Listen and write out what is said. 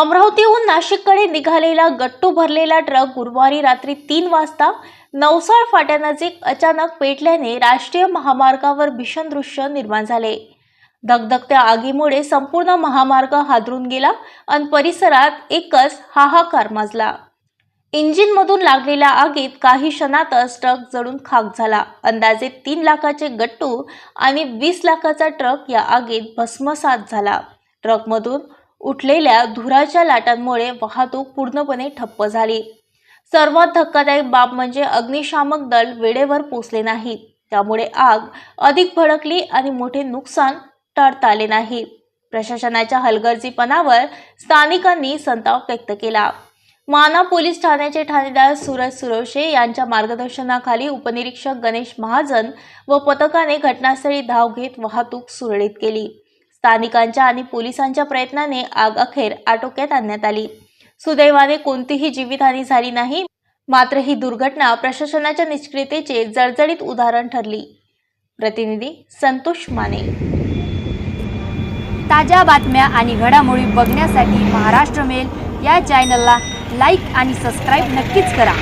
अमरावतीहून नाशिककडे निघालेला गट्टू भरलेला ट्रक गुरुवारी रात्री तीन वाजता नवसाळ फाट्यानजीक अचानक पेटल्याने राष्ट्रीय महामार्गावर भीषण दृश्य निर्माण झाले. धगधगत्या आगीमुळे संपूर्ण महामार्ग हादरून गेला आणि परिसरात एकच हाहाकार माजला. इंजिनमधून लागलेल्या आगीत काही क्षणातच ट्रक जळून खाक झाला. अंदाजे तीन लाखाचे गट्टू आणि वीस लाखाचा ट्रक या आगीत भस्मसात झाला. ट्रकमधून उठलेल्या धुराच्या लाटांमुळे वाहतूक पूर्णपणे ठप्प झाली. सर्वात धक्कादायक बाब म्हणजे अग्निशामक दल वेळेवर पोचले नाही त्यामुळे आग अधिक भडकली आणि मोठे नुकसान टाळता आले नाही. प्रशासनाच्या हलगर्जीपणावर स्थानिकांनी संताप व्यक्त केला. माना पोलीस ठाण्याचे ठाणेदार सूरज सुरवशे यांच्या मार्गदर्शनाखाली उपनिरीक्षक गणेश महाजन व पथकाने घटनास्थळी धाव घेत वाहतूक सुरळीत केली. स्थानिकांच्या आणि पोलिसांच्या प्रयत्नाने आग अखेर आटोक्यात आणण्यात आली. सुदैवाने कोणतीही जीवितहानी झाली नाही मात्र ही दुर्घटना प्रशासनाच्या निष्क्रियतेचे जळजळीत उदाहरण ठरली. प्रतिनिधी संतोष माने. ताज्या बातम्या आणि घडामोडी बघण्यासाठी महाराष्ट्र मेल या चॅनलला लाईक आणि सबस्क्राईब नक्कीच करा.